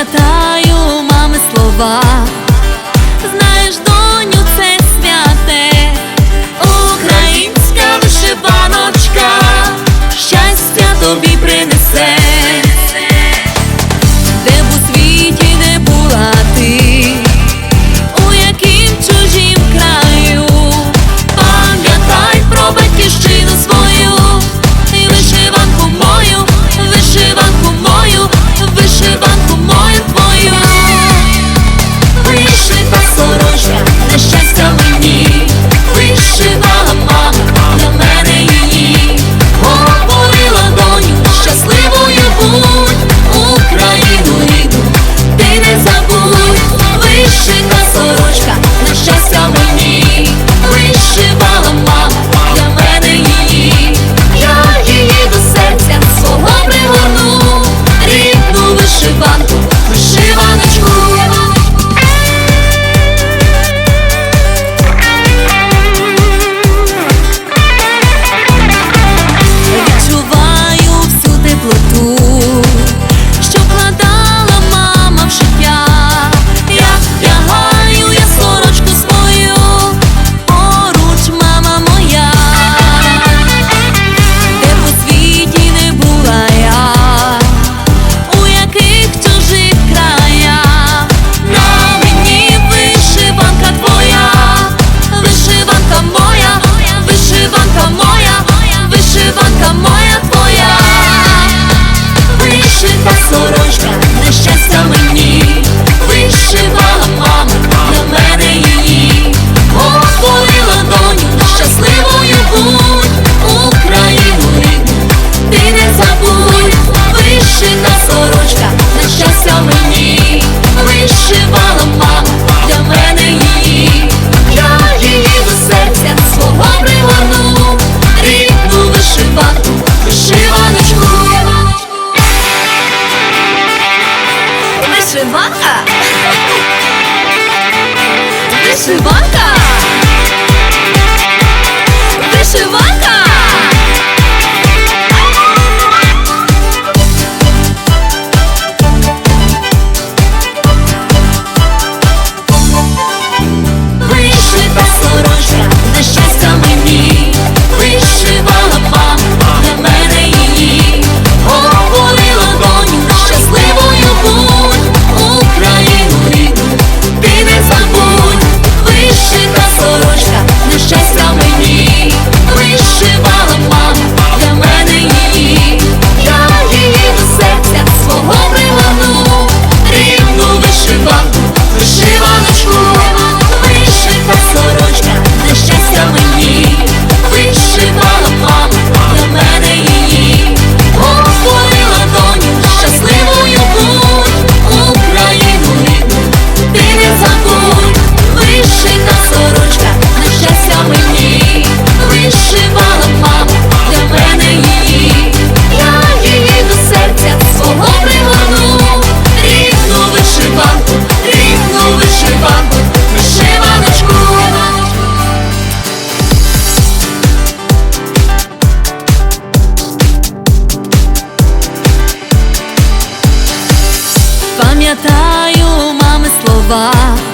пам'ятаю мами слова. Знаєш, доню, це святе, українська вишиваночка, щастя тобі принесе. Вишиванка! Вишиванка! пам'ятаю мами слова.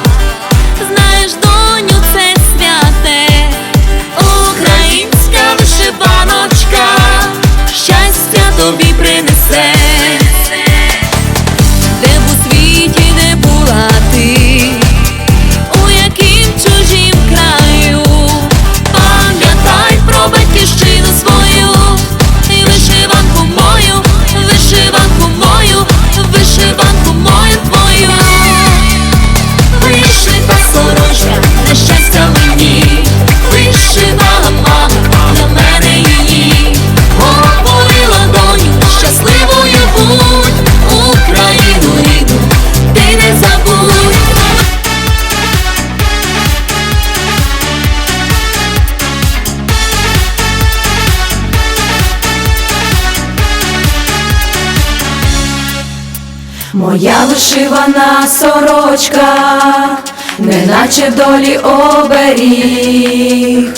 Моя вишивана сорочка, неначе в долі оберіг,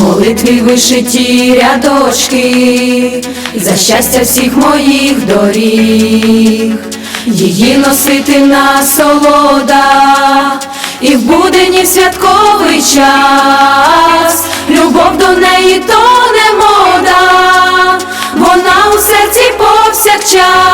молитві вишиті рядочки, за щастя всіх моїх доріг, її носити насолода, і в будені в святковий час, любов до неї то не мода, вона у серці повсякчас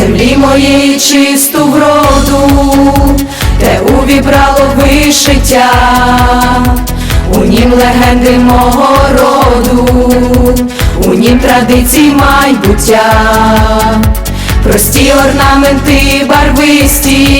землі моєї чисту вроду, те увібрало вишиття, у нім легенди мого роду, у нім традицій майбуття, прості орнаменти барвисті,